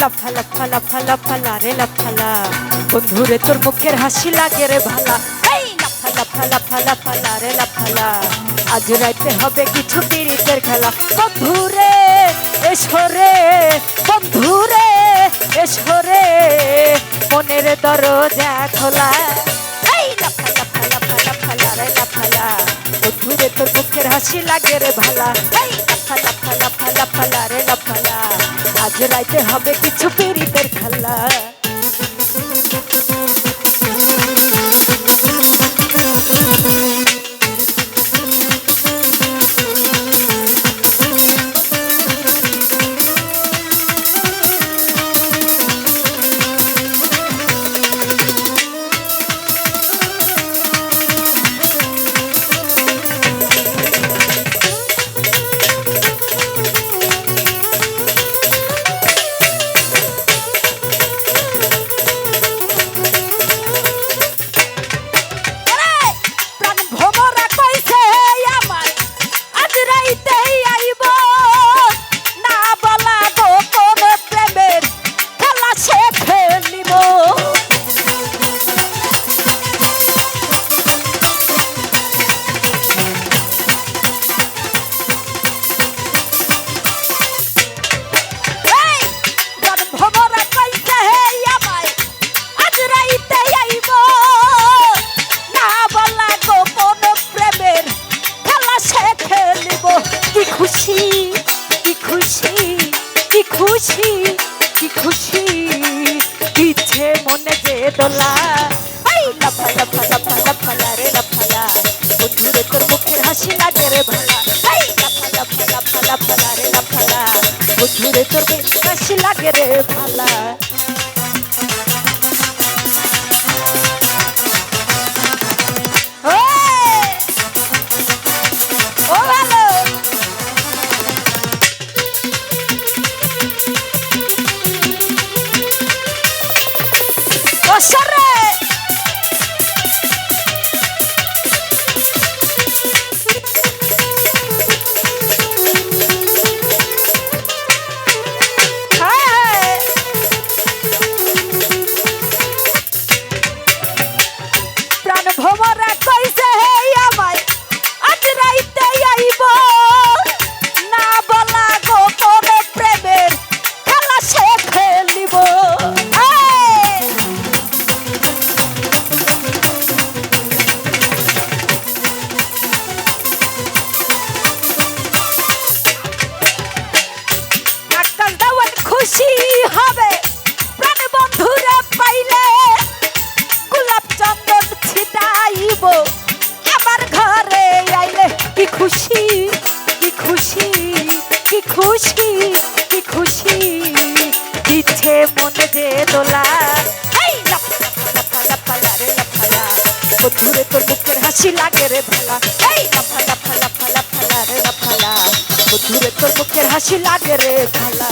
লাফা লাফা লাফা লাফা লা রে লাফা লা বন্ধুরে তোর মুখের হাসি লাগে রে ভালা এই লাফা লাফা লাফা লাফা লা রে লাফা আজ রাইতে হবে কিছু পিরিতের খেলা বন্ধুরে এসো রে বন্ধুরে এসো রে মনের দরজা খোলা এই লাফা লাফা লাফা লাফা লা রে লাফা বন্ধুরে তোর মুখের হাসি লাগে রে ভালা এই লাফা লাফা লাফা লাফা লা রে লাফা লা আজ রাইতে হবে কিছু পিরিতের খেলা। খুশি, কি খুশি? ইচ্ছে মনে যে দোলা। এই লাফা লাফা লাফা লাফা লা রে, লাফা লা বন্ধুরে, তোর মুখের হাসি লাগে রে ভালা। এই লাফা লাফা লাফা লাফা লা রে, লাফা বন্ধুরে, তোর মুখের হাসি লাগে রে ভালা। খুশি হবে। প্রাণ বন্ধুরে পাইলে গোলাপ চন্দন ছিটাইব। আমার ঘরে আইলে কি খুশি কি খুশি কি খুশি কি খুশি। ইচ্ছে মনে যে দোলা। বন্ধুরে, তোর মুখের হাসি লাগে রে ভালা। এই লাফা লাফা লাফা লাফা রে লাফা বন্ধুরে, তোর মুখের হাসি লাগে রে ভালা।